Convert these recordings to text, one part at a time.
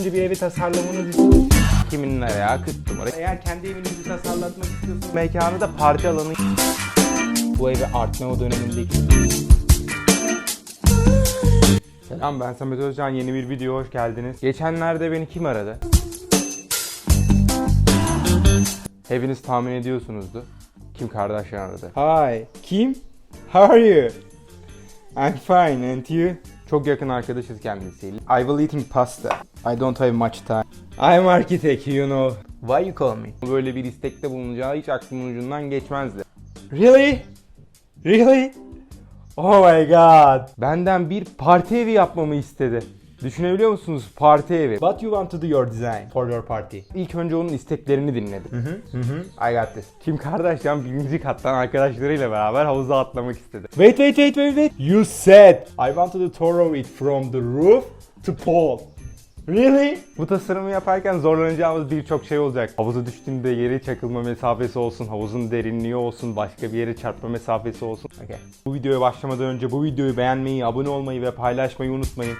önce bir evi tasarlamanız için 2000 liraya 40 numara. Eğer kendi evinizi tasarlatmak istiyorsanız mekanı da parti alanı bu evi Art Nouveau dönemindeki Selam ben Samet Özcan yeni bir video hoş geldiniz. Geçenlerde beni kim aradı? Hepiniz tahmin ediyorsunuzdu. Kim Kardashian aradı. Hi, Kim? How are you? I'm fine and you? Çok yakın arkadaşız kendisiyle. I will eating pasta. I don't have much time. I'm architect, you know. Why you call me? Böyle bir istekte bulunacağı hiç aklımın ucundan geçmezdi. Really? Really? Oh my god. Benden bir parti evi yapmamı istedi. Düşünebiliyor musunuz? Parti evi. What you want to do your design for your party? İlk önce onun isteklerini dinledim. Hı hı. I got this. Kim Kardashian birinci kattan arkadaşlarıyla beraber havuza atlamak istedi. Wait wait wait wait wait. You said I wanted to throw it from the roof to pole. Really? Bu tasarımı yaparken zorlanacağımız birçok şey olacak. Havuza düştüğünde yere çakılma mesafesi olsun, havuzun derinliği olsun, başka bir yere çarpma mesafesi olsun. Okay. Bu videoya başlamadan önce bu videoyu beğenmeyi, abone olmayı ve paylaşmayı unutmayın.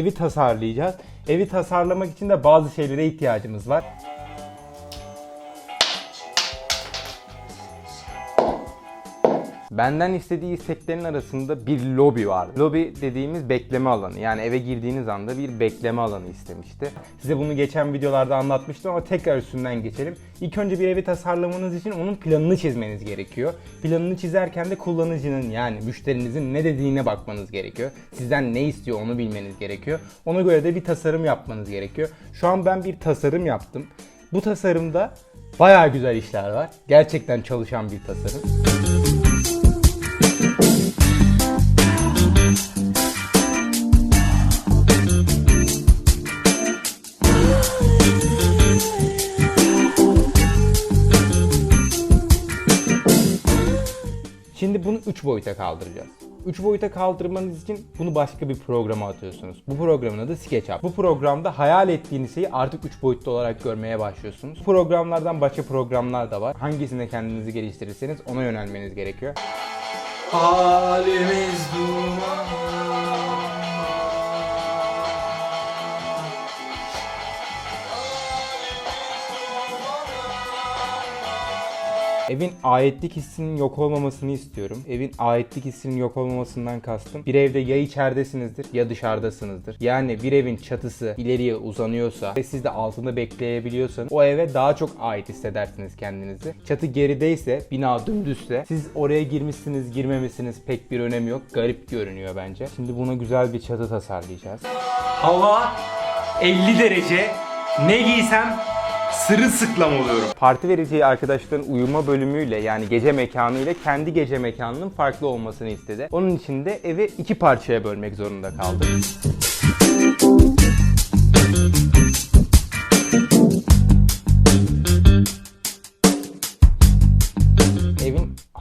Evi tasarlayacağız. Evi tasarlamak için de bazı şeylere ihtiyacımız var. Benden istediği isteklerin arasında bir lobi var. Lobi dediğimiz bekleme alanı. Yani eve girdiğiniz anda bir bekleme alanı istemişti. Size bunu geçen videolarda anlatmıştım ama tekrar üstünden geçelim. İlk önce bir evi tasarlamanız için onun planını çizmeniz gerekiyor. Planını çizerken de kullanıcının yani müşterinizin ne dediğine bakmanız gerekiyor. Sizden ne istiyor onu bilmeniz gerekiyor. Ona göre de bir tasarım yapmanız gerekiyor. Şu an ben bir tasarım yaptım. Bu tasarımda bayağı güzel işler var. Gerçekten çalışan bir tasarım. Şimdi bunu 3 boyuta kaldıracağız. 3 boyuta kaldırmanız için bunu başka bir programa atıyorsunuz. Bu programın adı SketchUp. Bu programda hayal ettiğiniz şeyi artık 3 boyutlu olarak görmeye başlıyorsunuz. Bu programlardan başka programlar da var. Hangisinde kendinizi geliştirirseniz ona yönelmeniz gerekiyor. Halimiz duman Evin aitlik hissinin yok olmamasını istiyorum. Evin aitlik hissinin yok olmamasından kastım. Bir evde ya içeridesinizdir ya dışarıdasınızdır. Yani bir evin çatısı ileriye uzanıyorsa ve siz de altında bekleyebiliyorsanız o eve daha çok ait hissedersiniz kendinizi. Çatı gerideyse, bina dümdüzse siz oraya girmişsiniz girmemişsiniz pek bir önemi yok. Garip görünüyor bence. Şimdi buna güzel bir çatı tasarlayacağız. Hava 50 derece Ne giysem sırılsıklam oluyorum Parti vereceği arkadaşların uyuma bölümüyle yani gece mekanı ile kendi gece mekanının farklı olmasını istedi. Onun için de evi iki parçaya bölmek zorunda kaldı.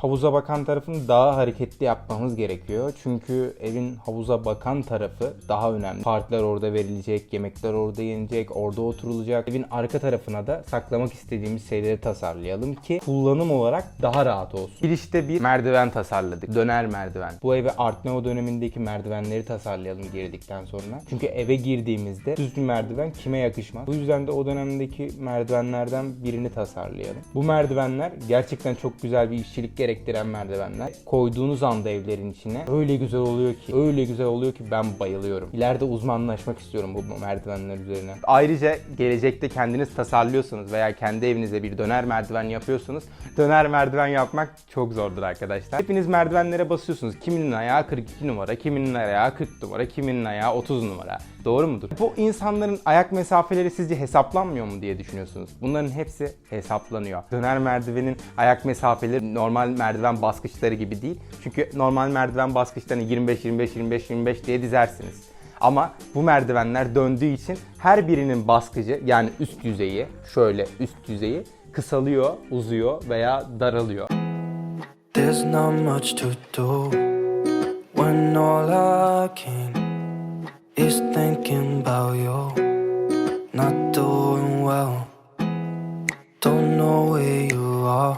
Havuza bakan tarafını daha hareketli yapmamız gerekiyor. Çünkü evin havuza bakan tarafı daha önemli. Partiler orada verilecek, yemekler orada yenecek, orada oturulacak. Evin arka tarafına da saklamak istediğimiz şeyleri tasarlayalım ki kullanım olarak daha rahat olsun. Girişte bir merdiven tasarladık. Döner merdiven. Bu eve Art Nouveau dönemindeki merdivenleri tasarlayalım girdikten sonra. Çünkü eve girdiğimizde düz bir merdiven kime yakışmaz. Bu yüzden de o dönemdeki merdivenlerden birini tasarlayalım. Bu merdivenler gerçekten çok güzel bir işçilik gerektiren merdivenler. Koyduğunuz anda evlerin içine öyle güzel oluyor ki, öyle güzel oluyor ki ben bayılıyorum. İleride uzmanlaşmak istiyorum bu merdivenler üzerine. Ayrıca gelecekte kendiniz tasarlıyorsanız veya kendi evinize bir döner merdiven yapıyorsanız döner merdiven yapmak çok zordur arkadaşlar. Hepiniz merdivenlere basıyorsunuz. Kiminin ayağı 42 numara, kiminin ayağı 40 numara, kiminin ayağı 30 numara. Doğru mudur? Bu insanların ayak mesafeleri sizce hesaplanmıyor mu diye düşünüyorsunuz? Bunların hepsi hesaplanıyor. Döner merdivenin ayak mesafeleri normal merdiven baskıçları gibi değil. Çünkü normal merdiven baskıçlarını 25 25 25 25 diye dizersiniz. Ama bu merdivenler döndüğü için her birinin baskıcı yani üst yüzeyi şöyle üst yüzeyi kısalıyor, uzuyor veya daralıyor. There's not much to do when all I can is thinking about you. not doing well. Don't know where you are,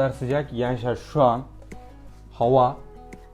kadar sıcak gençler şu an hava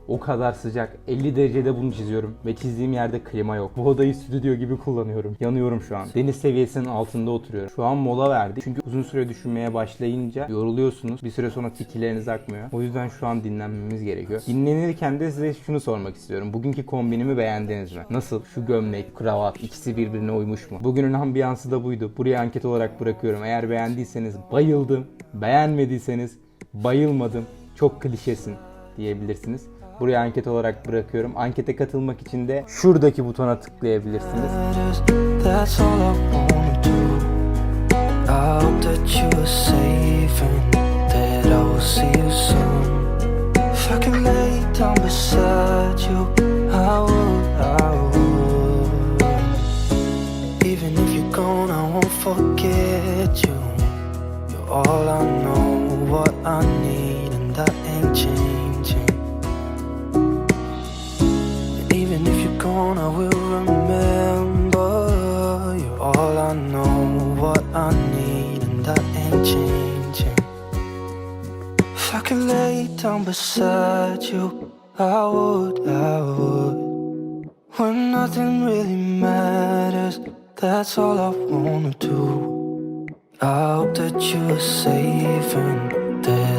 o kadar sıcak. 50 derecede bunu çiziyorum ve çizdiğim yerde klima yok. Bu odayı stüdyo gibi kullanıyorum. Yanıyorum şu an. Deniz seviyesinin altında oturuyorum. Şu an mola verdik. Çünkü uzun süre düşünmeye başlayınca yoruluyorsunuz. Bir süre sonra fikirleriniz akmıyor. O yüzden şu an dinlenmemiz gerekiyor. Dinlenirken de size şunu sormak istiyorum. Bugünkü kombinimi beğendiniz mi? Nasıl? Şu gömlek, kravat ikisi birbirine uymuş mu? Bugünün ambiyansı da buydu. Buraya anket olarak bırakıyorum. Eğer beğendiyseniz bayıldım. Beğenmediyseniz bayılmadım. Çok klişesin diyebilirsiniz. Buraya anket olarak bırakıyorum. Ankete katılmak için de şuradaki butona tıklayabilirsiniz. all I know, I need, and that ain't changing. And even if you're gone, I will remember. You're all I know, what I need, and that ain't changing. If I could lay down beside you, I would, I would. When nothing really matters, that's all I wanna do. I hope that you are safe and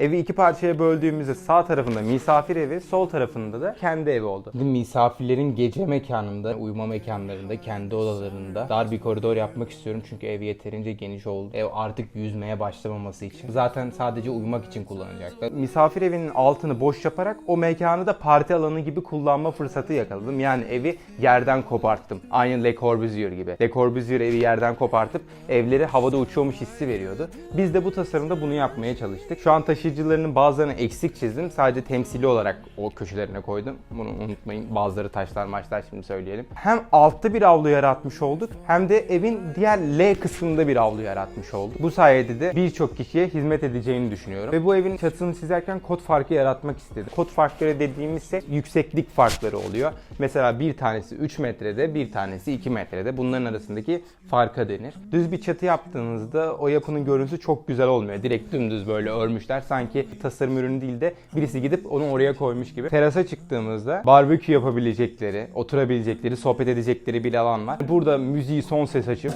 Evi iki parçaya böldüğümüzde sağ tarafında misafir evi, sol tarafında da kendi evi oldu. Şimdi misafirlerin gece mekanında, uyuma mekanlarında, kendi odalarında dar bir koridor yapmak istiyorum. Çünkü ev yeterince geniş oldu. Ev artık yüzmeye başlamaması için. Zaten sadece uyumak için kullanacaklar. Misafir evinin altını boş yaparak o mekanı da parti alanı gibi kullanma fırsatı yakaladım. Yani evi yerden koparttım. Aynı Le Corbusier gibi. Le Corbusier evi yerden kopartıp evleri havada uçuyormuş hissi veriyordu. Biz de bu tasarımda bunu yapmaya çalıştık. Şu an taşıyıcılarının bazılarını eksik çizdim. Sadece temsili olarak o köşelerine koydum. Bunu unutmayın. Bazıları taşlar maçlar şimdi söyleyelim. Hem altta bir avlu yaratmış olduk hem de evin diğer L kısmında bir avlu yaratmış olduk. Bu sayede de birçok kişiye hizmet edeceğini düşünüyorum. Ve bu evin çatısını çizerken kod farkı yaratmak istedim. Kod farkları dediğimizse yükseklik farkları oluyor. Mesela bir tanesi 3 metrede, bir tanesi 2 metrede. Bunların arasındaki farka denir. Düz bir çatı yaptığınızda o yapının görüntüsü çok güzel olmuyor. Direkt dümdüz böyle örmüşler. Sanki tasarım ürünü değil de birisi gidip onu oraya koymuş gibi. Terasa çıktığımızda barbekü yapabilecekleri, oturabilecekleri, sohbet edecekleri bir alan var. Burada müziği son ses açıp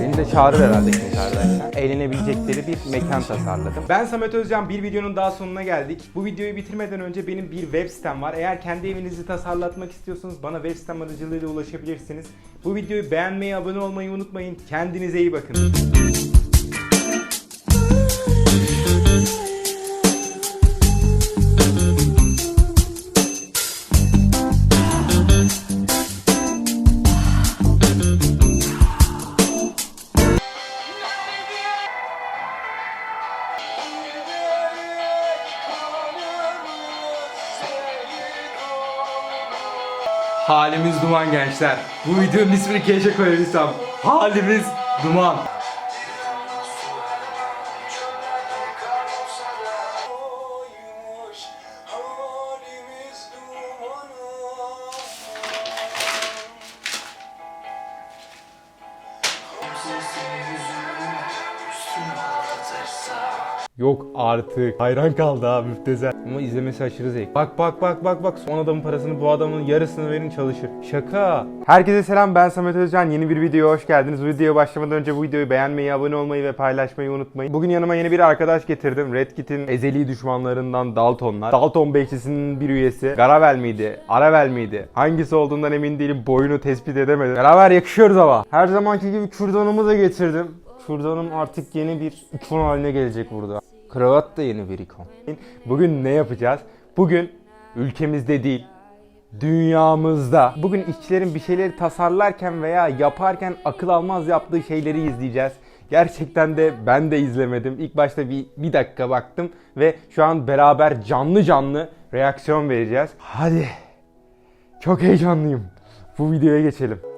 Beni de çağırır herhalde şimdi çağırırsa. Eğlenebilecekleri bir mekan tasarladım. Ben Samet Özcan. Bir videonun daha sonuna geldik. Bu videoyu bitirmeden önce benim bir web sitem var. Eğer kendi evinizi tasarlatmak istiyorsanız bana web sitem aracılığıyla ulaşabilirsiniz. Bu videoyu beğenmeyi, abone olmayı unutmayın. Kendinize iyi bakın. Halimiz duman gençler. Bu videonun ismini keşke koyabilsem. Halimiz duman. Yok artık. Hayran kaldı ha müptezel. Ama izlemesi aşırı zevk. Bak bak bak bak bak. Son adamın parasını bu adamın yarısını verin çalışır. Şaka. Herkese selam ben Samet Özcan. Yeni bir videoya hoş geldiniz. Bu videoya başlamadan önce bu videoyu beğenmeyi, abone olmayı ve paylaşmayı unutmayın. Bugün yanıma yeni bir arkadaş getirdim. Red Kit'in ezeli düşmanlarından Daltonlar. Dalton bekçisinin bir üyesi. Garavel miydi? Aravel miydi? Hangisi olduğundan emin değilim. Boyunu tespit edemedim. Garavel yakışıyoruz ama. Her zamanki gibi kürdanımı da getirdim. Kürdanım artık yeni bir ikon haline gelecek burada. Kravat da yeni bir ikon. Bugün ne yapacağız? Bugün ülkemizde değil, dünyamızda. Bugün işçilerin bir şeyleri tasarlarken veya yaparken akıl almaz yaptığı şeyleri izleyeceğiz. Gerçekten de ben de izlemedim. İlk başta bir, bir dakika baktım ve şu an beraber canlı canlı reaksiyon vereceğiz. Hadi. Çok heyecanlıyım. Bu videoya geçelim.